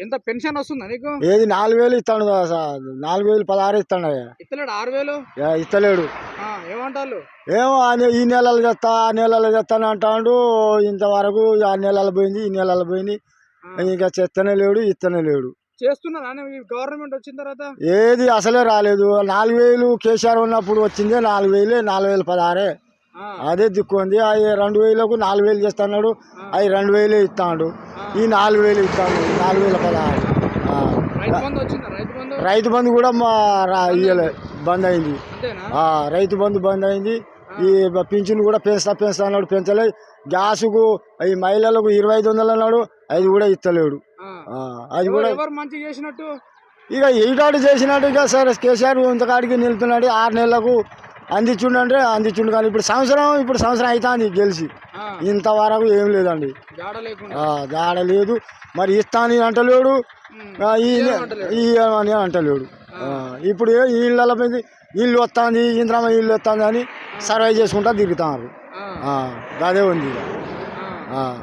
ఎంత పెన్షన్ వస్తుందా నీకు? ఏది నాలుగు వేలు ఇస్తాడు నాలుగు వేలు పదహారు ఇస్తాడు. ఇస్తలేడు ఆరు వేలు? ఇస్తలేడు ఆ, ఏమంటారు ఏమో ఈ నెలలు తెస్తా ఆ నెలలు తెస్తాను అంటాడు. ఇంతవరకు ఆ నెలలు పోయింది ఈ నెలలు పోయింది. ఇంకా చెత్తనే లేడు ఇస్తనే లేడు. చేస్తున్నారు అని గవర్నమెంట్ వచ్చిన తర్వాత? ఏది అసలే రాలేదు. నాలుగు వేలు కేసీఆర్ ఉన్నప్పుడు వచ్చిందే నాలుగు వేలే నాలుగు వేలు పదహారే. అదే దిక్కు ఉంది. అవి రెండు వేలకు నాలుగు వేలు చేస్తున్నాడు. అవి రెండు వేలే ఇస్తాడు. ఈ నాలుగు వేలు ఇస్తాడు. నాలుగు వేల పదహారు. రైతు బంధు కూడా మా ఇయ్యలే. బంద్ అయింది. రైతు బంధు బంద్ అయింది. ఈ పింఛన్ కూడా పెంచుతా పెంచుతా అన్నాడు. పెంచలే. గ్యాసుకు ఈ మహిళలకు ఇరవై ఐదు వందలు అన్నాడు. అది కూడా ఇస్తలేడు. అది కూడా మంచి చేసినట్టు? ఇక ఈటాడు చేసినట్టు ఇక సరే కేసీఆర్ ఇంతకాడికి నిలుతున్నాడు ఆరు నెలలకు అందించుండు అంటే అందించుండు కానీ ఇప్పుడు సంవత్సరం ఇప్పుడు సంవత్సరం అవుతుంది గెలిచి. ఇంతవరకు ఏం లేదండి. జాడ లేదు. మరి ఇస్తాని అంటలేడు. అని అంటలేడు. ఇప్పుడు ఇళ్ళ మీద ఇల్లు వస్తుంది ఇంద్రమ్మ ఇల్లు వస్తుంది అని సర్వే చేసుకుంటా తిరుగుతున్నారు అదే ఉంది.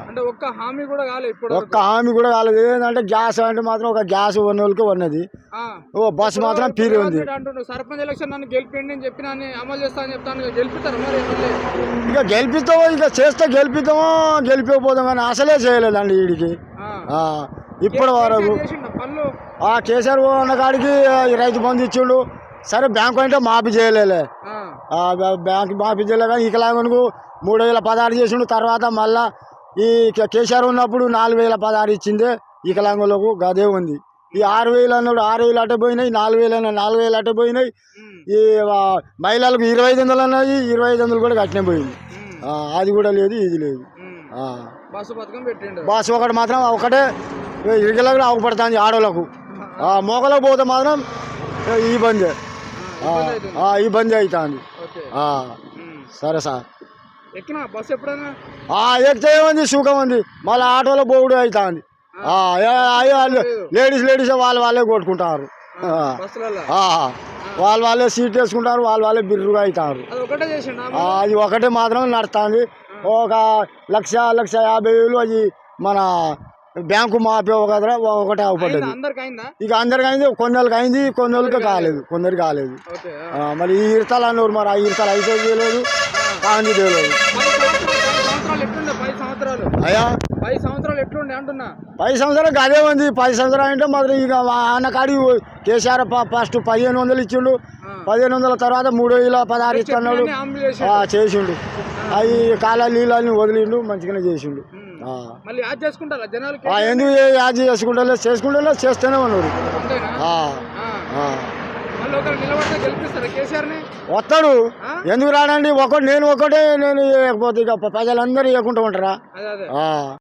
అంటే ఒక్క హామీ కూడా కాలే ఇప్పుడు ఒక్క హామీ కూడా కాలేదు. ఏంటంటే గ్యాస్ అంటే మాత్రం ఒక గ్యాస్ ఉన్న వాళ్ళకి ఉన్నది. ఓ బస్సు మాత్రం పీరి ఉంది. సర్పంచ్ ఎలక్షన్ నన్ను గెలిపిండి అని చెప్పిన అని అమలు చేస్తా అని చెప్తాను. గెలిపిస్తారు మరి ఇక గెలిపిస్తామో ఇక చేస్తే గెలిపిస్తామో గెలిపిపోతాం కానీ అసలే చేయలేదండి వీడికి ఇప్పటి వరకు కేసీఆర్ ఉన్న కాడికి రైతు బంధు ఇచ్చిండు. సరే బ్యాంకు అంటే మాఫీ చేయలేలే. బ్యాంక్ మాఫీ చేయలే కానీ వికలాంగునికి మూడు వేల పదహారు చేసిండు. తర్వాత మళ్ళా ఈ కేసీఆర్ ఉన్నప్పుడు నాలుగు వేల పదహారు ఇచ్చిందే వికలాంగులకు గదే ఉంది. ఈ ఆరు వేలు అన్నాడు ఆరు వేలు అట్టే పోయినాయి నాలుగు వేలు అన్న నాలుగు వేలు అట్టే పోయినాయి. ఈ మహిళలకు ఇరవై ఐదు వందలు అన్నాయి ఇరవై ఐదు వందలు కూడా కట్టినే పోయింది. అది కూడా లేదు ఇది లేదు. బస్సు ఒకటి మాత్రం ఒకటే ఇరిగలకు ఆగుపడుతుంది ఆడోళ్ళకు. ఆ, మోకలకు పోతే మాత్రం ఈ బందే. ఆ, ఆ, ఇబ్బంది అవుతుంది. సరే సార్. ఎక్కినా? బస్సు ఎప్పుడైనా? ఆ ఎక్కితే ఏముంది? సుఖం ఉంది. మళ్ళీ ఆటోలో పోవుడు అవుతుంది లేడీస్ లేడీస్ వాళ్ళు వాళ్ళే కొట్టుకుంటారు. వాళ్ళు వాళ్ళే సీట్ వేసుకుంటారు వాళ్ళు వాళ్ళే బిర్రుగా అవుతారు అది ఒకటే మాత్రం నడుస్తుంది ఒక లక్ష లక్ష యాభై వేలు అది మన బ్యాంకు మాఫీ ఒకటి ఒకటే అవపడ్డది. ఇక అందరికి అయింది కొందరికి అయింది కొందరికి కాలేదు కొందరికి కాలేదు. మరి ఈ ఇరతాలు అన్నారు మరి ఆ ఇరతాలు అయితే తెలియదు అయ్యా? పది సంవత్సరాలు ఎట్లుండే అంటున్నా? పది సంవత్సరాలు అదే ఉంది. పది సంవత్సరాలు అంటే మరి ఇక ఆయన కాడి కేసీఆర్ ఫస్ట్ పదిహేను వందలు ఇచ్చిండు. పదిహేను వందల తర్వాత మూడు వేల పదహారు ఇస్తున్నాడు. చేసిండు. అవి కాల నీళ్ళని వదిలిండు మంచిగానే చేసిండు. మళ్ళీ యాడ్ చేసుకుంటారా? ఎందుకు యాజ్ చేసుకుంటా చేసుకుంటా చేస్తూనే ఉన్నారు. నిలబడితే గెలిపిస్తారా వస్తాడు? ఎందుకు రాడండి? ఒకటి నేను ఒకటే నేను ఇవ్వకపోతే ఇక ప్రజలందరూ ఇవ్వకుండా ఉంటారా.